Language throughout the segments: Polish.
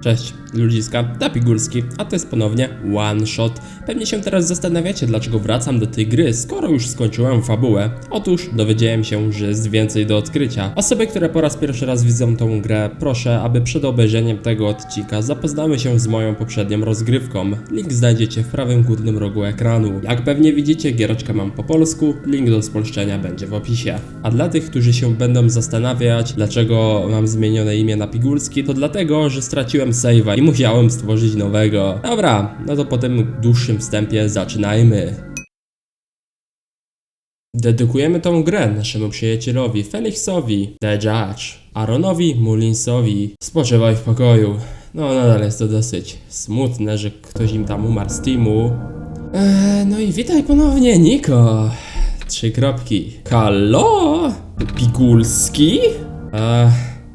Cześć, ludziska, Tapigulski, a to jest ponownie One Shot. Pewnie się teraz zastanawiacie, dlaczego wracam do tej gry, skoro już skończyłem fabułę. Otóż dowiedziałem się, że jest więcej do odkrycia. Osoby, które po raz pierwszy raz widzą tą grę, proszę, aby przed obejrzeniem tego odcinka zapoznały się z moją poprzednią rozgrywką. Link znajdziecie w prawym górnym rogu ekranu. Jak pewnie widzicie, giereczkę mam po polsku, link do spolszczenia będzie w opisie. A dla tych, którzy się będą zastanawiać, dlaczego mam zmienione imię na Pigulski, to dlatego, że straciłem save'a i musiałem stworzyć nowego. Dobra, no to po tym dłuższym wstępie zaczynajmy. Dedykujemy tą grę naszemu przyjacielowi Felixowi, The Judge, Aaronowi Mullinsowi. Spoczywaj w pokoju. No, nadal jest to dosyć smutne, że ktoś im tam umarł z teamu. Eee, no i witaj ponownie, Niko. Trzy kropki. Halo? Pigulski? Eee,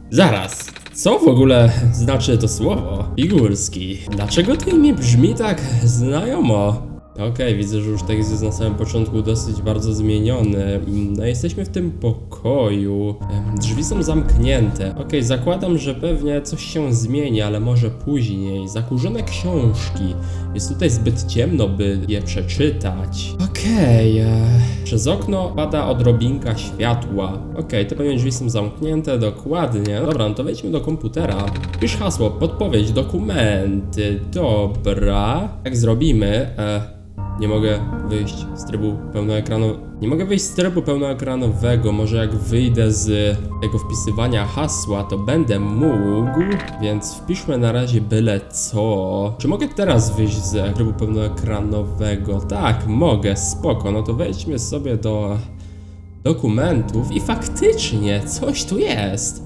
zaraz. Co w ogóle znaczy to słowo? Pigulski. Dlaczego to imię brzmi tak znajomo? Okej, widzę, że już tekst jest na samym początku dosyć bardzo zmieniony. No jesteśmy w tym pokoju. Drzwi są zamknięte. Okej, zakładam, że pewnie coś się zmieni, ale może później. Zakurzone książki. Jest tutaj zbyt ciemno, by je przeczytać. Okej, e, przez okno pada odrobinka światła. Okej, te pewnie drzwi są zamknięte, dokładnie. Dobra, no to wejdźmy do komputera. Pisz hasło, podpowiedź, dokumenty. Dobra. Jak zrobimy? E, nie mogę wyjść z trybu pełnoekranowego. Nie mogę wyjść z trybu pełnoekranowego. Może jak wyjdę z tego wpisywania hasła, to będę mógł. Więc wpiszmy na razie byle co. Czy mogę teraz wyjść z trybu pełnoekranowego? Tak, mogę, spoko. No to wejdźmy sobie do dokumentów i faktycznie coś tu jest.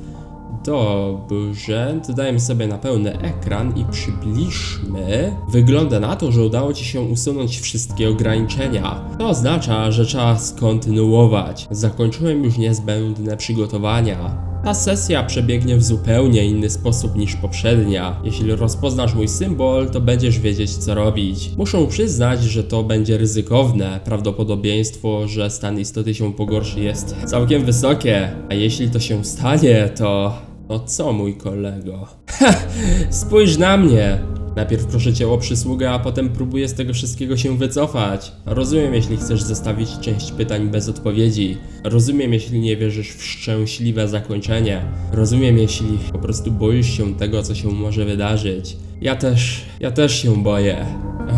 Dobrze, dodajmy sobie na pełny ekran i przybliżmy. Wygląda na to, że udało Ci się usunąć wszystkie ograniczenia. To oznacza, że czas kontynuować. Zakończyłem już niezbędne przygotowania. Ta sesja przebiegnie w zupełnie inny sposób niż poprzednia. Jeśli rozpoznasz mój symbol, to będziesz wiedzieć co robić. Muszę przyznać, że to będzie ryzykowne. Prawdopodobieństwo, że stan istoty się pogorszy jest całkiem wysokie. A jeśli to się stanie, to... No co mój kolego? Ha! Spójrz na mnie! Najpierw proszę cię o przysługę, a potem próbuję z tego wszystkiego się wycofać. Rozumiem, jeśli chcesz zostawić część pytań bez odpowiedzi. Rozumiem, jeśli nie wierzysz w szczęśliwe zakończenie. Rozumiem, jeśli po prostu boisz się tego, co się może wydarzyć. Ja też, ja też się boję.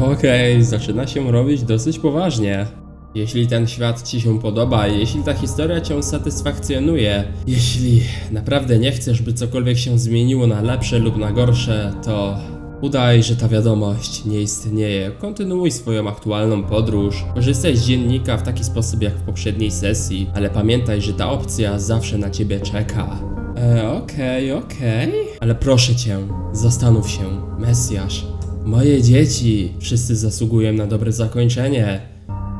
Okej, zaczyna się robić dosyć poważnie. Jeśli ten świat Ci się podoba, jeśli ta historia Cię satysfakcjonuje, jeśli naprawdę nie chcesz, by cokolwiek się zmieniło na lepsze lub na gorsze, to udaj, że ta wiadomość nie istnieje. Kontynuuj swoją aktualną podróż. Korzystaj z dziennika w taki sposób jak w poprzedniej sesji, ale pamiętaj, że ta opcja zawsze na Ciebie czeka. E, okej, okej. Ale proszę Cię, zastanów się, Mesjasz. Moje dzieci, wszyscy zasługują na dobre zakończenie.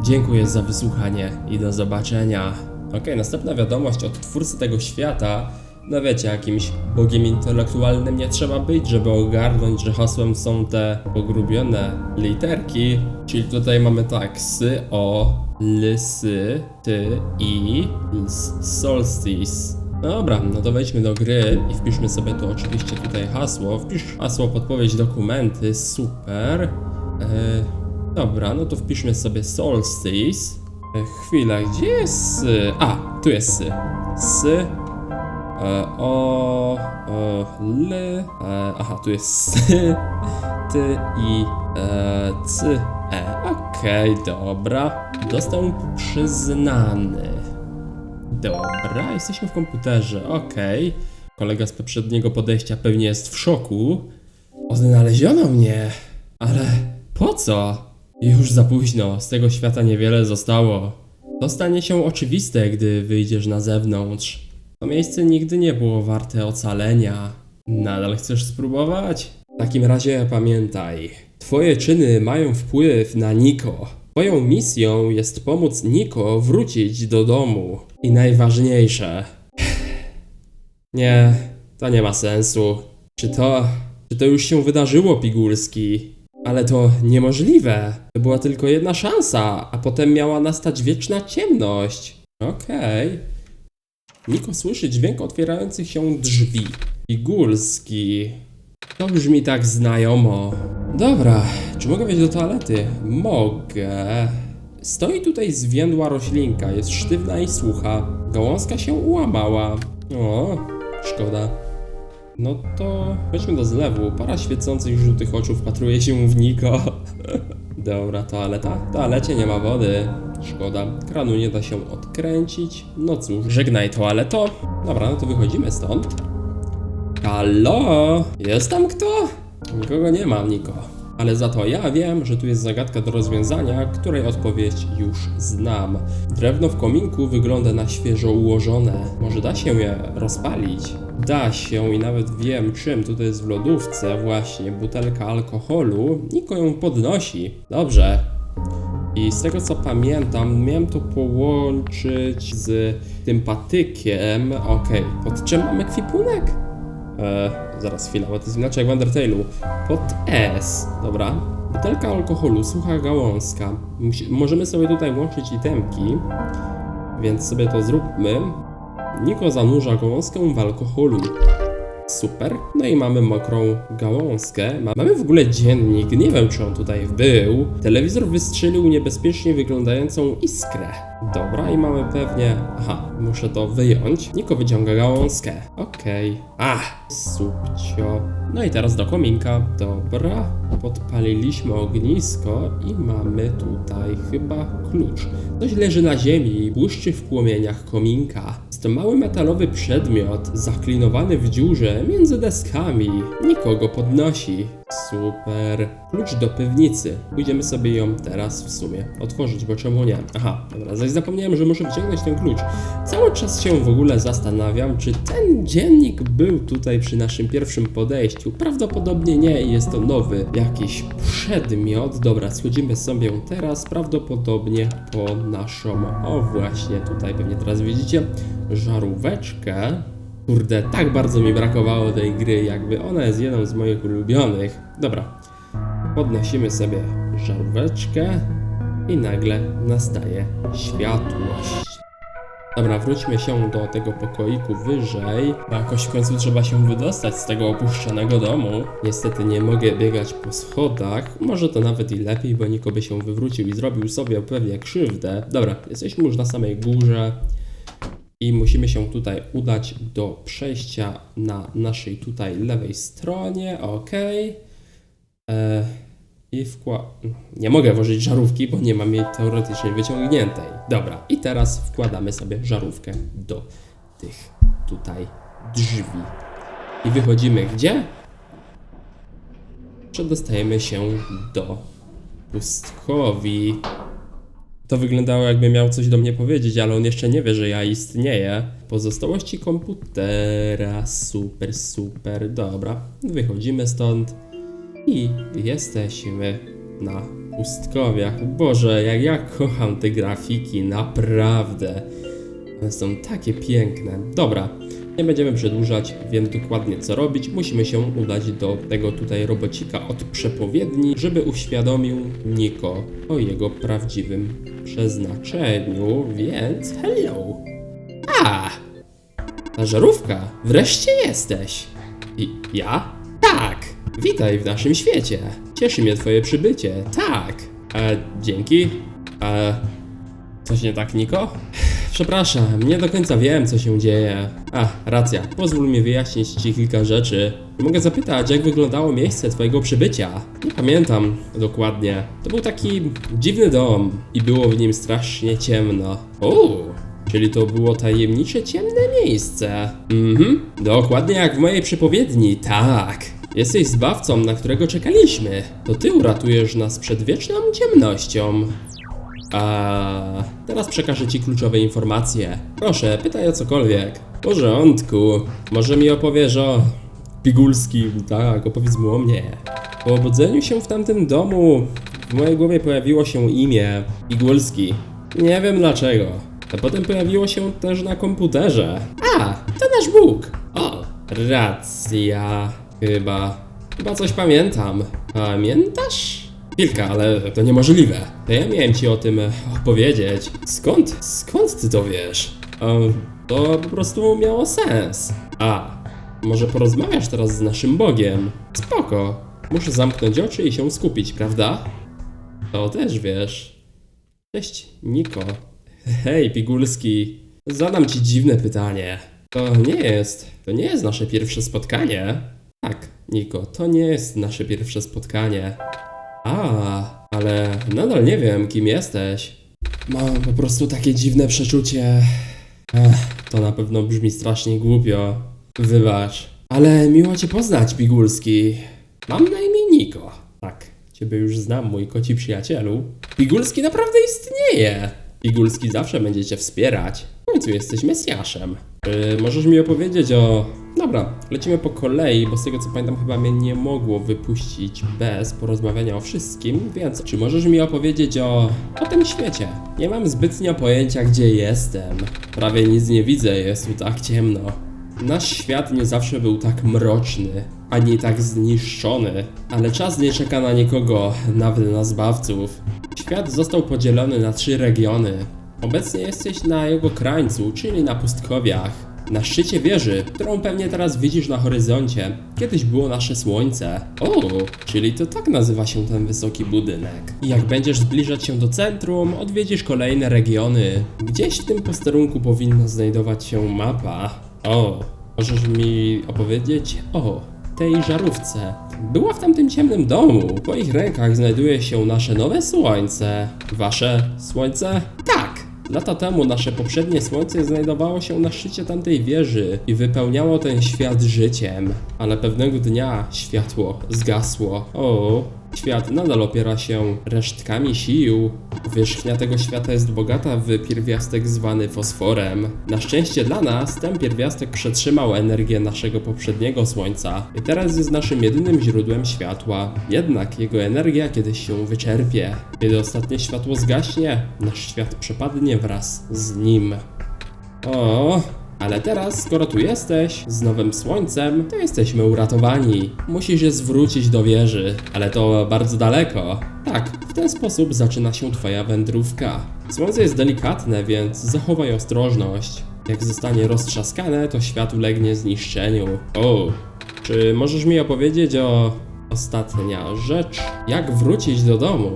Dziękuję za wysłuchanie i do zobaczenia. Okej, następna wiadomość od twórcy tego świata. No wiecie, jakimś bogiem intelektualnym nie trzeba być, żeby ogarnąć, że hasłem są te pogrubione literki. Czyli tutaj mamy tak, sy, o, lysy, ty, i, ls, solstice. Dobra, no to wejdźmy do gry i wpiszmy sobie tu oczywiście tutaj hasło. Wpisz hasło, podpowiedź, dokumenty, super. Eee, Dobra, no to wpiszmy sobie Solstice. Chwila, gdzie jest sy? A, tu jest sy. Sy. E, o. E, l. E, aha, tu jest sy. Ty i. E, cy. E, okej, dobra. Dostęp przyznany. Dobra, jesteśmy w komputerze, okej. Kolega z poprzedniego podejścia pewnie jest w szoku. Odnaleziono mnie, ale po co? Już za późno, z tego świata niewiele zostało. To stanie się oczywiste, gdy wyjdziesz na zewnątrz. To miejsce nigdy nie było warte ocalenia. Nadal chcesz spróbować? W takim razie pamiętaj, twoje czyny mają wpływ na Niko. Twoją misją jest pomóc Niko wrócić do domu. I najważniejsze. Nie, to nie ma sensu. Czy to. Czy to już się wydarzyło, Pigulski? Ale to niemożliwe. To była tylko jedna szansa, a potem miała nastać wieczna ciemność. Okej. Niko słyszy dźwięk otwierających się drzwi. Pigulski. To brzmi tak znajomo. Dobra, czy mogę wejść do toalety? Mogę. Stoi tutaj zwiędła roślinka, jest sztywna i sucha. Gałązka się ułamała. O, szkoda. No to chodźmy do zlewu. Para świecących żółtych oczu wpatruje się w Niko. Dobra, toaleta. W toalecie nie ma wody. Szkoda. Kranu nie da się odkręcić. No cóż, żegnaj toaleto. Dobra, no to wychodzimy stąd. Halo? Jest tam kto? Nikogo nie ma, Niko. Ale za to ja wiem, że tu jest zagadka do rozwiązania, której odpowiedź już znam. Drewno w kominku wygląda na świeżo ułożone. Może da się je rozpalić? Da się i nawet wiem czym. Tutaj jest w lodówce właśnie butelka alkoholu. Niko ją podnosi. Dobrze. I z tego co pamiętam, miałem to połączyć z tym patykiem. Okej, pod czym mamy kwipunek? E, zaraz chwila, bo to jest inaczej jak w Undertale'u. Pod S, dobra. Butelka alkoholu, sucha gałązka. Musi, możemy sobie tutaj łączyć itemki, więc sobie to zróbmy. Niko zanurza gałązkę w alkoholu. Super. No i mamy mokrą gałązkę. Ma- Mamy w ogóle dziennik, nie wiem czy on tutaj był. Telewizor wystrzelił niebezpiecznie wyglądającą iskrę. Dobra, i mamy pewnie... Aha, muszę to wyjąć. Niko wyciąga gałązkę. Okej. Ach, subcio. No i teraz do kominka. Dobra. Podpaliliśmy ognisko i mamy tutaj chyba klucz. Coś leży na ziemi i błyszczy w płomieniach kominka. To mały metalowy przedmiot, zaklinowany w dziurze między deskami. Nikogo podnosi. Super. Klucz do piwnicy. Pójdziemy sobie ją teraz w sumie otworzyć, bo czemu nie? Aha, dobra, zaś zapomniałem, że muszę wyciągnąć ten klucz. Cały czas się w ogóle zastanawiam, czy ten dziennik był tutaj przy naszym pierwszym podejściu. Prawdopodobnie nie jest to nowy jakiś przedmiot. Dobra, schodzimy sobie teraz prawdopodobnie po naszą, o właśnie tutaj pewnie teraz widzicie, żaróweczkę. Kurde, tak bardzo mi brakowało tej gry, jakby ona jest jedną z moich ulubionych. Dobra, podnosimy sobie żaróweczkę i nagle nastaje światłość. Dobra, wróćmy się do tego pokoiku wyżej, bo jakoś w końcu trzeba się wydostać z tego opuszczonego domu. Niestety nie mogę biegać po schodach, może to nawet i lepiej, bo Niko by się wywrócił i zrobił sobie pewnie krzywdę. Dobra, jesteśmy już na samej górze i musimy się tutaj udać do przejścia na naszej tutaj lewej stronie, ok. E, I wkład... Nie mogę włożyć żarówki, bo nie mam jej teoretycznie wyciągniętej. Dobra, i teraz wkładamy sobie żarówkę do tych tutaj drzwi. I wychodzimy gdzie? Przedostajemy się do pustkowi. To wyglądało jakby miał coś do mnie powiedzieć, ale on jeszcze nie wie, że ja istnieję. Pozostałości komputera. Super, super. Dobra. Wychodzimy stąd. I jesteśmy na pustkowiach. Boże, jak ja kocham te grafiki, naprawdę. One są takie piękne. Dobra, nie będziemy przedłużać, wiem dokładnie co robić. Musimy się udać do tego tutaj robocika od przepowiedni, żeby uświadomił Niko o jego prawdziwym przeznaczeniu, więc hello. A! Ta żarówka, wreszcie jesteś. I ja? Tak! Witaj w naszym świecie. Cieszy mnie twoje przybycie. Tak. E, dzięki. E, coś nie tak, Niko? Przepraszam, nie do końca wiem, co się dzieje. A, racja, pozwól mi wyjaśnić ci kilka rzeczy. Mogę zapytać, jak wyglądało miejsce twojego przybycia? Nie pamiętam dokładnie. To był taki dziwny dom i było w nim strasznie ciemno. O, czyli to było tajemnicze, ciemne miejsce. Mhm, dokładnie jak w mojej przepowiedni, tak. Jesteś zbawcą, na którego czekaliśmy. To ty uratujesz nas przed wieczną ciemnością. A teraz przekażę ci kluczowe informacje. Proszę, pytaj o cokolwiek. W porządku. Może mi opowiesz o Pigulskim, tak, opowiedz mu o mnie. Po obudzeniu się w tamtym domu w mojej głowie pojawiło się imię Pigulski. Nie wiem dlaczego. A potem pojawiło się też na komputerze. A, to nasz Bóg. O, racja. Chyba. Chyba coś pamiętam. Pamiętasz? Chwilka, ale to niemożliwe. To ja miałem ci o tym opowiedzieć. Skąd? Skąd ty to wiesz? To po prostu miało sens. A, Może porozmawiasz teraz z naszym Bogiem? Spoko. Muszę zamknąć oczy i się skupić, prawda? To też wiesz. Cześć, Niko. Hej, Pigulski. Zadam ci dziwne pytanie. To nie jest, to nie jest nasze pierwsze spotkanie. Tak, Niko, to nie jest nasze pierwsze spotkanie. A, ale nadal nie wiem, kim jesteś. Mam po prostu takie dziwne przeczucie. Ech, to na pewno brzmi strasznie głupio. Wybacz. Ale miło cię poznać, Pigulski. Mam na imię Niko. Tak, ciebie już znam, mój koci przyjacielu. Pigulski naprawdę istnieje. Pigulski zawsze będzie cię wspierać. W końcu jesteś Mesjaszem. Czy możesz mi opowiedzieć o... Dobra, lecimy po kolei, bo z tego co pamiętam chyba mnie nie mogło wypuścić bez porozmawiania o wszystkim, więc czy możesz mi opowiedzieć o... o tym świecie? Nie mam zbytnio pojęcia gdzie jestem. Prawie nic nie widzę, jest tu tak ciemno. Nasz świat nie zawsze był tak mroczny, ani tak zniszczony, ale czas nie czeka na nikogo, nawet na zbawców. Świat został podzielony na trzy regiony. Obecnie jesteś na jego krańcu, czyli na pustkowiach. Na szczycie wieży, którą pewnie teraz widzisz na horyzoncie, kiedyś było nasze słońce. O, czyli to tak nazywa się ten wysoki budynek. I jak będziesz zbliżać się do centrum, odwiedzisz kolejne regiony. Gdzieś w tym posterunku powinna znajdować się mapa. O, możesz mi opowiedzieć o tej żarówce. Była w tamtym ciemnym domu. W twoich rękach znajduje się nasze nowe słońce. Wasze słońce? Lata temu nasze poprzednie słońce znajdowało się na szczycie tamtej wieży i wypełniało ten świat życiem. Ale pewnego dnia światło zgasło. O, świat nadal opiera się resztkami sił. Wierzchnia tego świata jest bogata w pierwiastek zwany fosforem. Na szczęście dla nas ten pierwiastek przetrzymał energię naszego poprzedniego słońca i teraz jest naszym jedynym źródłem światła. Jednak jego energia kiedyś się wyczerpie. Kiedy ostatnie światło zgaśnie, nasz świat przepadnie wraz z nim. O, ale teraz, skoro tu jesteś, z nowym słońcem, to jesteśmy uratowani. Musisz je zwrócić do wieży, ale to bardzo daleko. Tak, w ten sposób zaczyna się twoja wędrówka. Słońce jest delikatne, więc zachowaj ostrożność. Jak zostanie roztrzaskane, to świat ulegnie zniszczeniu. O, czy możesz mi opowiedzieć o... Ostatnia rzecz. Jak wrócić do domu?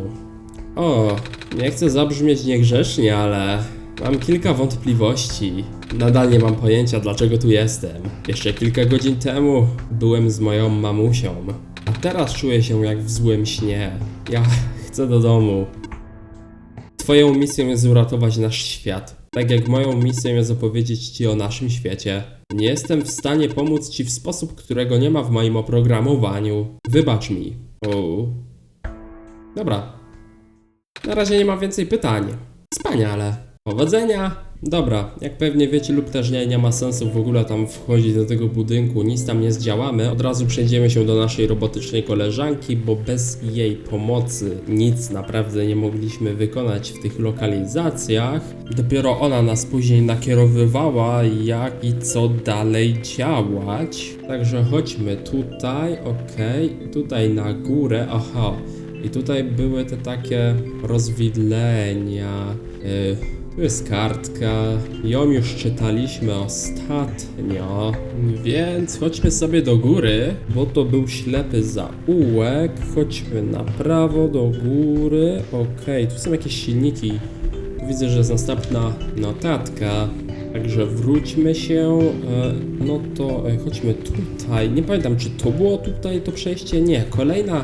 O, nie chcę zabrzmieć niegrzecznie, ale mam kilka wątpliwości. Nadal nie mam pojęcia, dlaczego tu jestem. Jeszcze kilka godzin temu byłem z moją mamusią, a teraz czuję się jak w złym śnie. Ja chcę do domu. Twoją misją jest uratować nasz świat. Tak jak moją misją jest opowiedzieć Ci o naszym świecie. Nie jestem w stanie pomóc Ci w sposób, którego nie ma w moim oprogramowaniu. Wybacz mi. O. Dobra. Na razie nie ma więcej pytań. Wspaniale. Powodzenia! Dobra, jak pewnie wiecie lub też nie, nie ma sensu w ogóle tam wchodzić do tego budynku, nic tam nie zdziałamy. Od razu przejdziemy się do naszej robotycznej koleżanki, bo bez jej pomocy nic naprawdę nie mogliśmy wykonać w tych lokalizacjach. Dopiero ona nas później nakierowywała, jak i co dalej działać. Także chodźmy tutaj, okej, tutaj na górę, aha. I tutaj były te takie rozwidlenia. Yy, tu jest kartka. Ją już czytaliśmy ostatnio. Więc chodźmy sobie do góry, bo to był ślepy zaułek. Chodźmy na prawo do góry. Okej, tu są jakieś silniki. Tu widzę, że jest następna notatka. Także wróćmy się. E, no to e, chodźmy tutaj. Nie pamiętam, czy to było tutaj to przejście? Nie, kolejna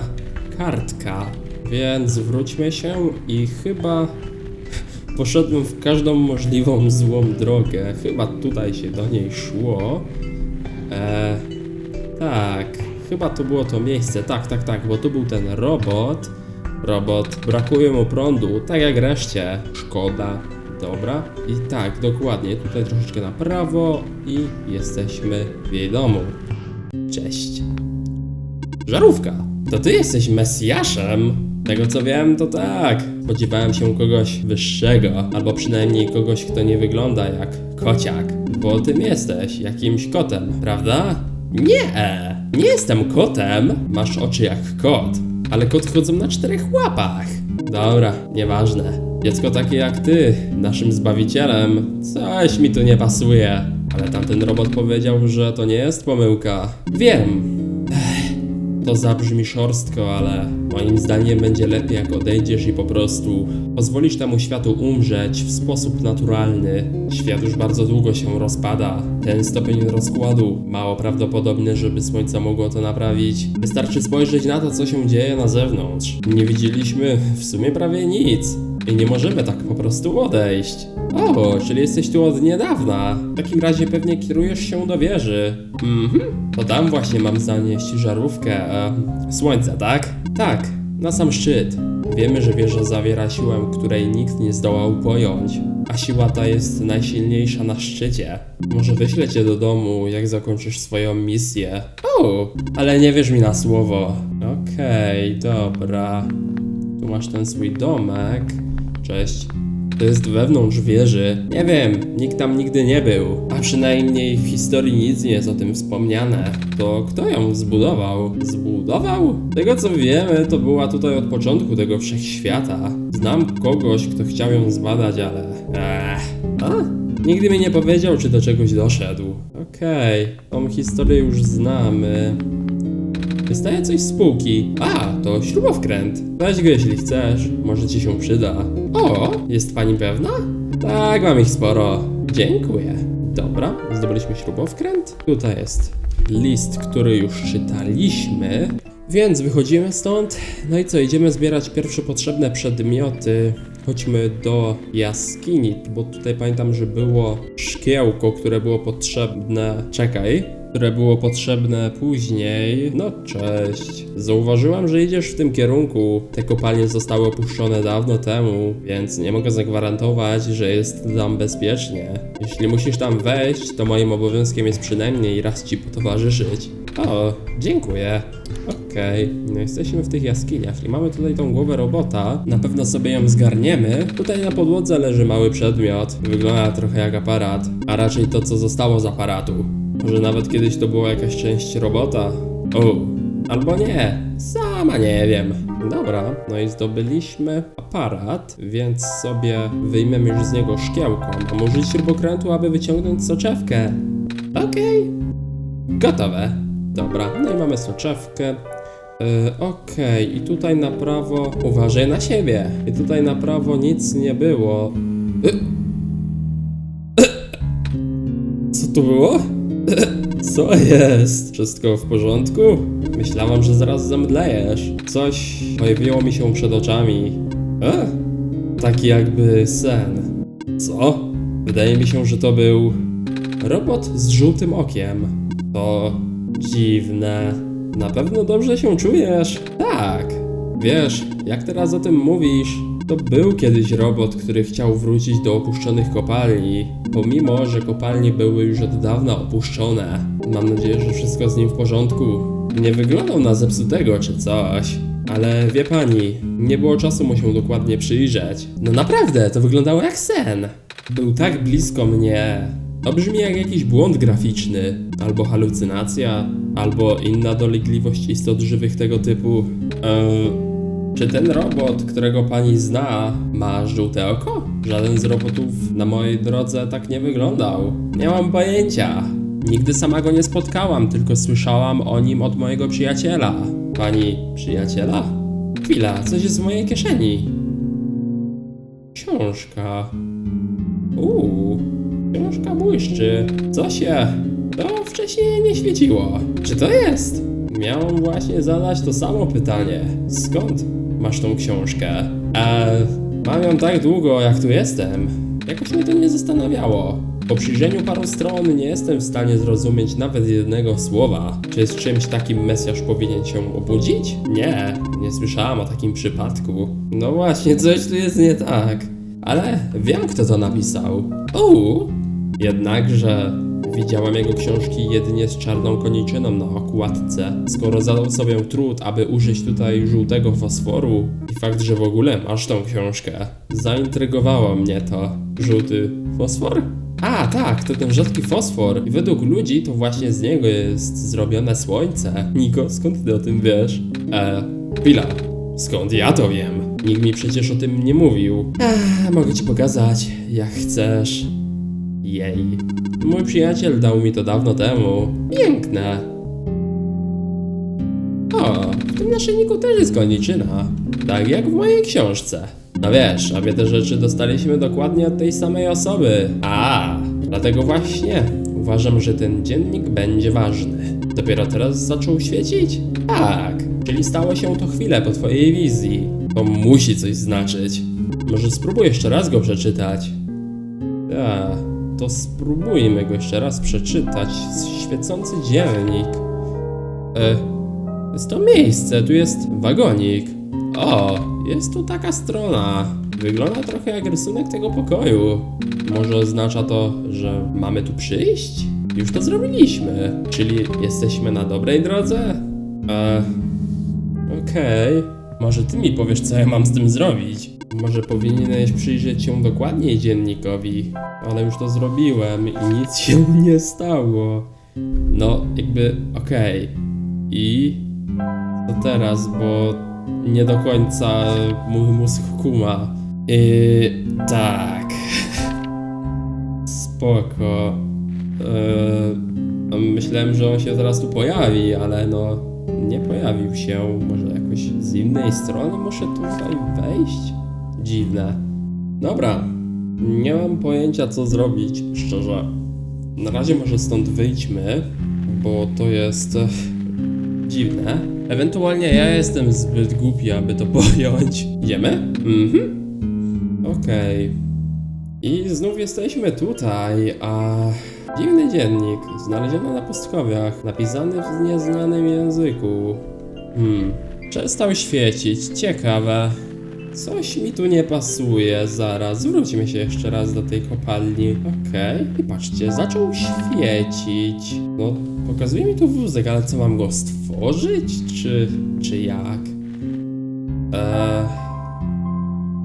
kartka. Więc wróćmy się i chyba poszedłem w każdą możliwą złą drogę. Chyba tutaj się do niej szło. E, tak, chyba to było to miejsce. Tak, tak, tak, bo tu był ten robot. Robot, brakuje mu prądu, tak jak reszcie. Szkoda. Dobra. I tak, dokładnie. Tutaj troszeczkę na prawo i jesteśmy w jej domu. Cześć. Żarówka, to ty jesteś Mesjaszem? Tego co wiem, to tak. Spodziewałem się kogoś wyższego, albo przynajmniej kogoś, kto nie wygląda jak kociak. Bo tym jesteś jakimś kotem, prawda? Nie, nie jestem kotem. Masz oczy jak kot, ale kot chodzą na czterech łapach. Dobra, nieważne. Dziecko takie jak ty, naszym zbawicielem, coś mi tu nie pasuje. Ale tamten robot powiedział, że to nie jest pomyłka. Wiem. To zabrzmi szorstko, ale moim zdaniem będzie lepiej, jak odejdziesz i po prostu pozwolisz temu światu umrzeć w sposób naturalny. Świat już bardzo długo się rozpada. Ten stopień rozkładu mało prawdopodobny, żeby Słońce mogło to naprawić. Wystarczy spojrzeć na to, co się dzieje na zewnątrz. Nie widzieliśmy w sumie prawie nic. I nie możemy tak po prostu odejść. O, czyli jesteś tu od niedawna. W takim razie pewnie kierujesz się do wieży. Mhm, to tam właśnie mam zanieść żarówkę. E, słońca, tak? Tak, na sam szczyt. Wiemy, że wieża zawiera siłę, której nikt nie zdołał pojąć. A siła ta jest najsilniejsza na szczycie. Może wyślę cię do domu, jak zakończysz swoją misję. O, ale nie wierz mi na słowo. Okej, dobra. Tu masz ten swój domek. Cześć. To jest wewnątrz wieży. Nie wiem, nikt tam nigdy nie był. A przynajmniej w historii nic nie jest o tym wspomniane. To kto ją zbudował? Zbudował? Tego co wiemy, to była tutaj od początku tego wszechświata. Znam kogoś, kto chciał ją zbadać, ale. Ech. A? Nigdy mi nie powiedział, czy do czegoś doszedł. Okej, tą historię już znamy. Wystaje coś z spółki. A, to śrubowkręt. Weź go jeśli chcesz, może ci się przyda. O, jest pani pewna? Tak, mam ich sporo. Dziękuję. Dobra, zdobyliśmy śrubowkręt. Tutaj jest list, który już czytaliśmy. Więc wychodzimy stąd. No i co, idziemy zbierać pierwsze potrzebne przedmioty. Chodźmy do jaskini, bo tutaj pamiętam, że było szkiełko, które było potrzebne. Czekaj które było potrzebne później. No cześć. Zauważyłam, że idziesz w tym kierunku. Te kopalnie zostały opuszczone dawno temu, więc nie mogę zagwarantować, że jest tam bezpiecznie. Jeśli musisz tam wejść, to moim obowiązkiem jest przynajmniej raz ci potowarzyszyć. O, dziękuję. Okej, no jesteśmy w tych jaskiniach i mamy tutaj tą głowę robota. Na pewno sobie ją zgarniemy. Tutaj na podłodze leży mały przedmiot. Wygląda trochę jak aparat, a raczej to, co zostało z aparatu. Może nawet kiedyś to była jakaś część robota. O, albo nie. Sama nie wiem. Dobra, no i zdobyliśmy aparat, więc sobie wyjmiemy już z niego szkiełko. Mam użyć śrubokrętu, aby wyciągnąć soczewkę. Okej. Gotowe. Dobra, no i mamy soczewkę. Yy, Okej, i tutaj na prawo. Uważaj na siebie. I tutaj na prawo nic nie było. Y- Co to było? Co jest? Wszystko w porządku? Myślałam, że zaraz zemdlejesz. Coś pojawiło mi się przed oczami. E? Taki jakby sen. Co? Wydaje mi się, że to był robot z żółtym okiem. To dziwne. Na pewno dobrze się czujesz. Tak. Wiesz, jak teraz o tym mówisz, to był kiedyś robot, który chciał wrócić do opuszczonych kopalni, pomimo, że kopalnie były już od dawna opuszczone. Mam nadzieję, że wszystko z nim w porządku. Nie wyglądał na zepsutego czy coś. Ale wie pani, nie było czasu mu się dokładnie przyjrzeć. No naprawdę, to wyglądało jak sen. Był tak blisko mnie. To brzmi jak jakiś błąd graficzny, albo halucynacja, albo inna dolegliwość istot żywych tego typu. Eee, czy ten robot, którego pani zna, ma żółte oko? Żaden z robotów na mojej drodze tak nie wyglądał. Nie mam pojęcia. Nigdy sama go nie spotkałam, tylko słyszałam o nim od mojego przyjaciela. Pani przyjaciela? Chwila, coś jest w mojej kieszeni. Książka. Uuu, książka błyszczy. Co się? To wcześniej nie świeciło. Czy to jest? Miałem właśnie zadać to samo pytanie. Skąd masz tą książkę? Eee, mam ją tak długo, jak tu jestem. Jakoś mnie to nie zastanawiało. Po przyjrzeniu paru stron nie jestem w stanie zrozumieć nawet jednego słowa. Czy z czymś takim Mesjasz powinien się obudzić? Nie, nie słyszałam o takim przypadku. No właśnie, coś tu jest nie tak. Ale wiem, kto to napisał. Uuu, Jednakże widziałam jego książki jedynie z czarną koniczyną na okładce. Skoro zadał sobie trud, aby użyć tutaj żółtego fosforu i fakt, że w ogóle masz tą książkę, zaintrygowało mnie to. Żółty fosfor? A, tak, to ten rzadki fosfor. I według ludzi to właśnie z niego jest zrobione słońce. Niko, skąd ty o tym wiesz? E, chwila. Skąd ja to wiem? Nikt mi przecież o tym nie mówił. Ech, mogę ci pokazać, jak chcesz. Jej. Mój przyjaciel dał mi to dawno temu. Piękne. O, w tym naszyjniku też jest koniczyna. Tak jak w mojej książce. No wiesz, obie te rzeczy dostaliśmy dokładnie od tej samej osoby. A, dlatego właśnie uważam, że ten dziennik będzie ważny. Dopiero teraz zaczął świecić? Tak, czyli stało się to chwilę po twojej wizji. To musi coś znaczyć. Może spróbuj jeszcze raz go przeczytać. Ja, to spróbujmy go jeszcze raz przeczytać. Świecący dziennik. E, jest to miejsce, tu jest wagonik. O, jest tu taka strona. Wygląda trochę jak rysunek tego pokoju. Może oznacza to, że mamy tu przyjść? Już to zrobiliśmy. Czyli jesteśmy na dobrej drodze? E, Okej. Może ty mi powiesz, co ja mam z tym zrobić? Może powinieneś przyjrzeć się dokładniej dziennikowi, ale już to zrobiłem i nic się nie stało. No, jakby, okej. I co teraz, bo nie do końca mój mózg kuma. Yy, tak. Spoko. Yy, myślałem, że on się zaraz tu pojawi, ale no nie pojawił się. Może jakoś z innej strony muszę tutaj wejść? Dziwne. Dobra. Nie mam pojęcia co zrobić, szczerze. Na razie może stąd wyjdźmy, bo to jest e, dziwne. Ewentualnie ja jestem zbyt głupi, aby to pojąć. Idziemy? Mhm. Okej. I znów jesteśmy tutaj, a dziwny dziennik, znaleziony na pustkowiach, napisany w nieznanym języku. Hmm, przestał świecić, ciekawe. Coś mi tu nie pasuje, zaraz, zwróćmy się jeszcze raz do tej kopalni. Okej, i patrzcie, zaczął świecić. No, pokazuje mi tu wózek, ale co, mam go stworzyć, czy, czy jak? Eee...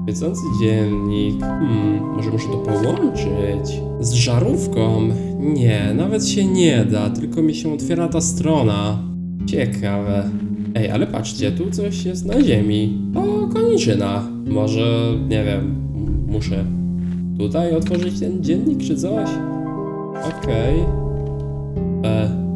Świecący dziennik. Hmm, może muszę to połączyć? Z żarówką? Nie, nawet się nie da, tylko mi się otwiera ta strona. Ciekawe. Ej, ale patrzcie, tu coś jest na ziemi. Koniczyna. Może, nie wiem, muszę tutaj otworzyć ten dziennik czy coś? Okej. E.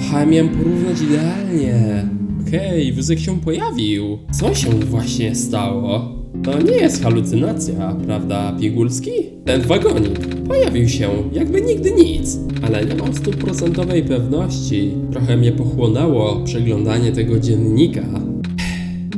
Aha, miałem porównać idealnie. Okej, wózek się pojawił. Co się właśnie stało? To nie jest halucynacja, prawda, Pigulski? Ten wagonik pojawił się jakby nigdy nic, ale nie mam stuprocentowej pewności. Trochę mnie pochłonęło przeglądanie tego dziennika.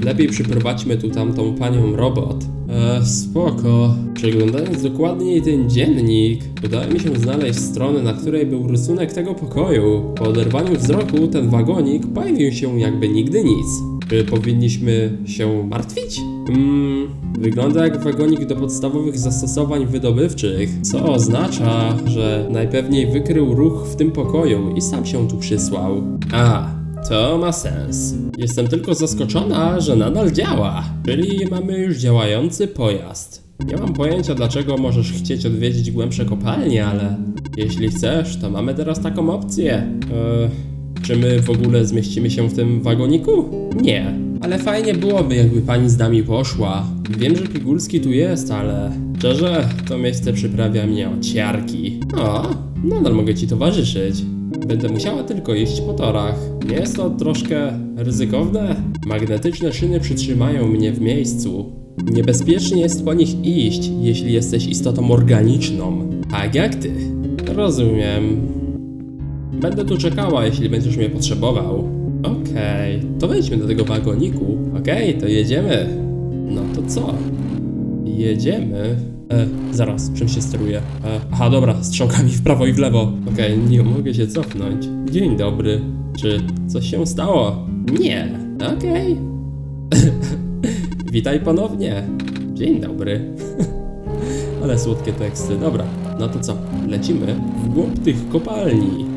Lepiej przyprowadźmy tu tamtą panią robot. E, spoko. Przeglądając dokładniej ten dziennik, udało mi się znaleźć stronę, na której był rysunek tego pokoju. Po oderwaniu wzroku ten wagonik pojawił się jakby nigdy nic. Czy powinniśmy się martwić? Mm, wygląda jak wagonik do podstawowych zastosowań wydobywczych, co oznacza, że najpewniej wykrył ruch w tym pokoju i sam się tu przysłał. A, to ma sens. Jestem tylko zaskoczona, że nadal działa. Czyli mamy już działający pojazd. Nie mam pojęcia, dlaczego możesz chcieć odwiedzić głębsze kopalnie, ale jeśli chcesz, to mamy teraz taką opcję. Eee, czy my w ogóle zmieścimy się w tym wagoniku? Nie. Ale fajnie byłoby, jakby pani z nami poszła. Wiem, że Pigulski tu jest, ale szczerze, to miejsce przyprawia mnie o ciarki. O, nadal mogę ci towarzyszyć. Będę musiała tylko iść po torach. Nie jest to troszkę ryzykowne? Magnetyczne szyny przytrzymają mnie w miejscu. Niebezpiecznie jest po nich iść, jeśli jesteś istotą organiczną. Tak jak ty. Rozumiem. Będę tu czekała, jeśli będziesz mnie potrzebował. Okej, to wejdźmy do tego wagoniku. Okej, to jedziemy. No to co? Jedziemy. E, zaraz, czym się steruje? E, aha, dobra, strzałkami w prawo i w lewo. Okej, nie mogę się cofnąć. Dzień dobry. Czy coś się stało? Nie. Okej. Witaj ponownie. Dzień dobry. Ale słodkie teksty. Dobra, no to co? Lecimy w głąb tych kopalni.